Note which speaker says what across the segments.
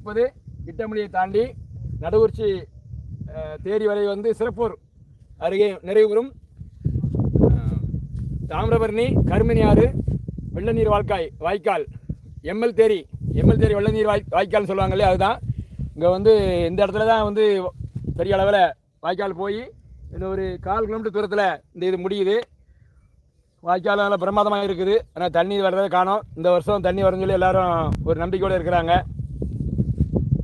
Speaker 1: முப்பது இட்டமணியை தாண்டி நடுவூர்ச்சி தேரி வரை வந்து சிறப்பூர் அருகே நிறைவுறும் தாமிரபரணி கருமணி ஆறு வெள்ள நீர் வாய்க்கால் எம்எல் தேரி எம்எல் தேரி வெள்ள நீர் வாய் வாய்க்கால்னு சொல்லுவாங்க இல்லையா அதுதான். இங்கே வந்து இந்த இடத்துல தான் வந்து பெரிய அளவில் வாய்க்கால் போய் இந்த ஒரு கால் கிலோமீட்டர் தூரத்தில் இந்த இது முடியுது. வாய்க்கால் நல்லா பிரமாதமாக இருக்குது. ஆனால் தண்ணி வர்றதை காணோம். இந்த வருஷம் தண்ணி வரும்னு சொல்லி எல்லோரும் ஒரு நம்பிக்கையோடு இருக்கிறாங்க.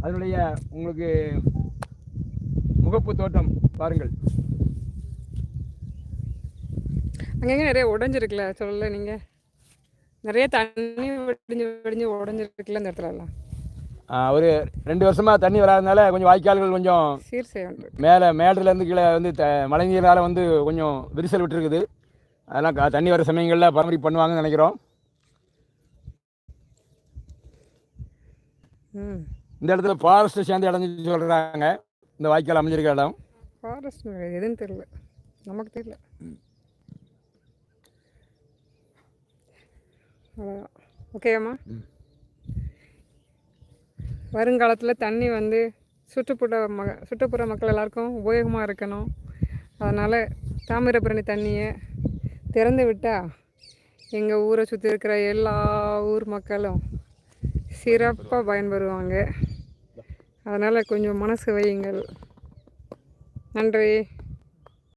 Speaker 1: அதனுடைய உங்களுக்கு முகப்பு தோட்டம் பாருங்கள்.
Speaker 2: அங்கங்க நிறைய உடஞ்சிருக்குல்ல சொல்லல நீங்க? நிறைய தண்ணி வடிஞ்சு வடிஞ்சு உடஞ்சிருக்குல்ல இந்த இடத்துல எல்லாம்?
Speaker 1: ஆ, ஒரு ரெண்டு வருஷமாக தண்ணி வராதனால கொஞ்சம் வாய்க்கால்கள் கொஞ்சம்
Speaker 2: சீர் செய்ய
Speaker 1: மேலே மேடுலேருந்து கீழே வந்து த மழை நீரால் வந்து கொஞ்சம் விரிசல் விட்டுருக்குது. அதெல்லாம் தண்ணி வர சமயங்களில் பராமரிப்பு பண்ணுவாங்கன்னு நினைக்கிறோம்.
Speaker 2: ம்.
Speaker 1: இந்த இடத்துல ஃபாரஸ்ட் சேர்ந்து அடைஞ்சு சொல்கிறாங்க இந்த வாய்க்கால் அமைஞ்சிருக்க இடம்.
Speaker 2: ஃபாரஸ்ட் எதுன்னு தெரியல. நமக்கு தெரியல. ஓகேம்மா. வருங்காலத்தில் தண்ணி வந்து சுற்றுப்புற ம சுற்றுப்புற மக்கள் எல்லாருக்கும் உபயோகமாக இருக்கணும். அதனால் தாமிரபரணி தண்ணியை திறந்து விட்டால் எங்கள் ஊரை சுற்றி இருக்கிற எல்லா ஊர் மக்களும் சிறப்பாக பயன்பெறுவாங்க அதனால் கொஞ்சம் மனசு வையுங்கள். நன்றி.